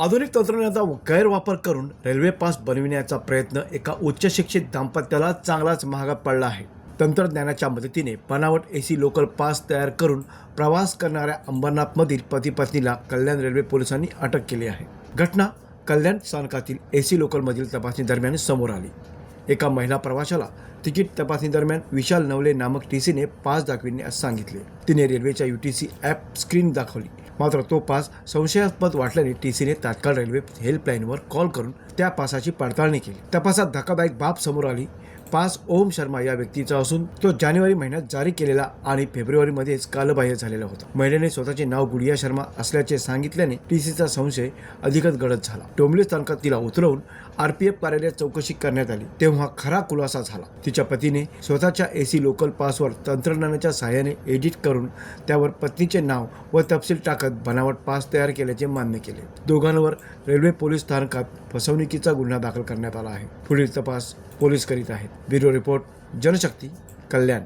आधुनिक तंत्रज्ञानाचा गैरवापर करून रेल्वे पास बनविण्याचा प्रयत्न एका उच्च शिक्षित दाम्पत्याला चांगलाच महागा पडला आहे. तंत्रज्ञानाच्या मदतीने बनावट ए सी लोकल पास तयार करून प्रवास करणाऱ्या अंबरनाथमधील पती पत्नीला कल्याण रेल्वे पोलिसांनी अटक केली आहे. घटना कल्याण स्थानकातील ए सी लोकलमधील तपासणी दरम्यान समोर आली. एका महिला प्रवाशाला तिकीट तपासणी दरम्यान विशाल नवले नामक टी सीने पास दाखविण्यास सांगितले. तिने रेल्वेच्या U T S app screen दाखवली. मात्र तो पास संशयास्पद वाटल्याने टी सीने तात्काळ रेल्वे हेल्पलाईनवर कॉल करून त्या पासाची पडताळणी केली. तपासात धक्कादायक बाब समोर आली. पास ओम शर्मा या व्यक्तीचा असून तो जानेवारी महिन्यात जारी केलेला आणि फेब्रुवारीमध्येच कालबाह्य झालेला होता. महिलेने स्वतःचे नाव गुडिया शर्मा असल्याचे सांगितल्याने टीसीचा संशय अधिकच गडद झाला. डोंबले स्थानकात तिला उतरवून आरपीएफ कार्यालयात चौकशी करण्यात आली. तेव्हा खरा खुलासा झाला. तिच्या पतीने स्वतःच्या एसी लोकल पासवर तंत्रज्ञानाच्या सहाय्याने एडिट करून त्यावर पत्नीचे नाव व तपशील टाकत बनावट पास तयार केल्याचे मान्य केले. दोघांवर रेल्वे पोलीस स्थानकात फसवणुकीचा गुन्हा दाखल करण्यात आला आहे. पुढील तपास पोलीस करीत आहेत. Bureau report Janshakti Kalyan.